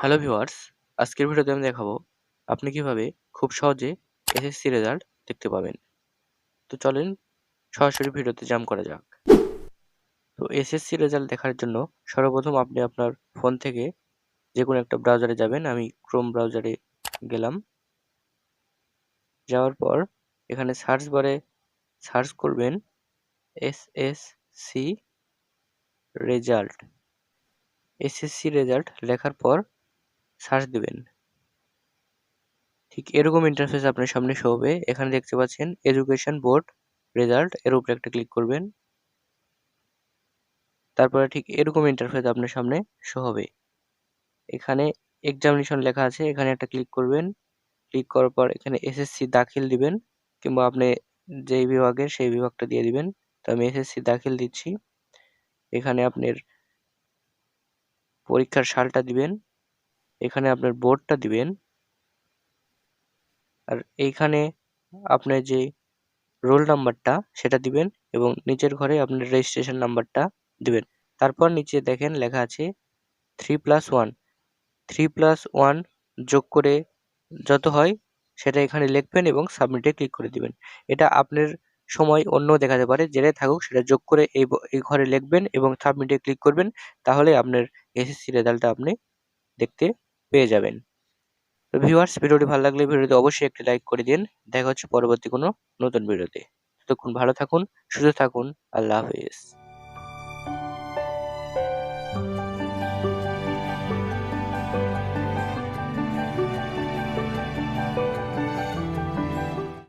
Hello viewers আজকের ভিডিওতে আমি দেখাবো আপনি কীভাবে খুব সহজে এসএসসি রেজাল্ট দেখতে পাবেন। তো চলেন সরাসরি ভিডিওতে জাম করা যাক। তো এসএসসি রেজাল্ট দেখার জন্য সর্বপ্রথম আপনি আপনার ফোন থেকে যে কোনো একটা ব্রাউজারে যাবেন। আমি ক্রোম ব্রাউজারে গেলাম। যাওয়ার পর এখানে সার্চ বারে সার্চ করবেন এসএসসি রেজাল্ট এসএসসি রেজাল্ট লেখার পর সার্চ দিবেন। ঠিক এরকম ইন্টারফেস আপনার সামনে শো হবে। এখানে দেখতে পাচ্ছেন এডুকেশন বোর্ড রেজাল্ট এর উপরে একটা ক্লিক করবেন। তারপরে ঠিক এরকম ইন্টারফেস আপনার সামনে শো হবে। এখানে এক্সামিনেশন লেখা আছে, এখানে একটা ক্লিক করবেন। ক্লিক করার পর এখানে এসএসসি দাখিল দিবেন, কিংবা আপনি যেই বিভাগের সেই বিভাগটা দিয়ে দিবেন। তো আমি এসএসসি দাখিল দিচ্ছি। এখানে আপনার পরীক্ষার সালটা দিবেন। এখানে আপনার বোর্ডটা দিবেন। আর এইখানে আপনার যে রোল নাম্বারটা সেটা দিবেন এবং নিচের ঘরে আপনার রেজিস্ট্রেশন নাম্বারটা দিবেন। তারপর নিচে দেখেন লেখা আছে three plus one three plus one যোগ করে যত হয়, সেটা এখানে লিখবেন এবং সাবমিটে ক্লিক করে দিবেন। এটা আপনার সময় অন্য দেখাতে পারে, যেটাই থাকুক, সেটা যোগ করে এই এই ঘরে লিখবেন এবং সাবমিটে ক্লিক করবেন, তাহলে আপনার এসএসসি রেজাল্টটা আপনি দেখতে পেয়ে যাবেন। তো ভিউয়ার্স ভিডিওটি ভালো লাগলে ভিডিওতে অবশ্যই একটি লাইক করে দিন। দেখা হচ্ছে পরবর্তী কোনো নতুন ভিডিওতে। ততক্ষণ ভালো থাকুন, সুস্থ থাকুন, আল্লাহ হাফিজ।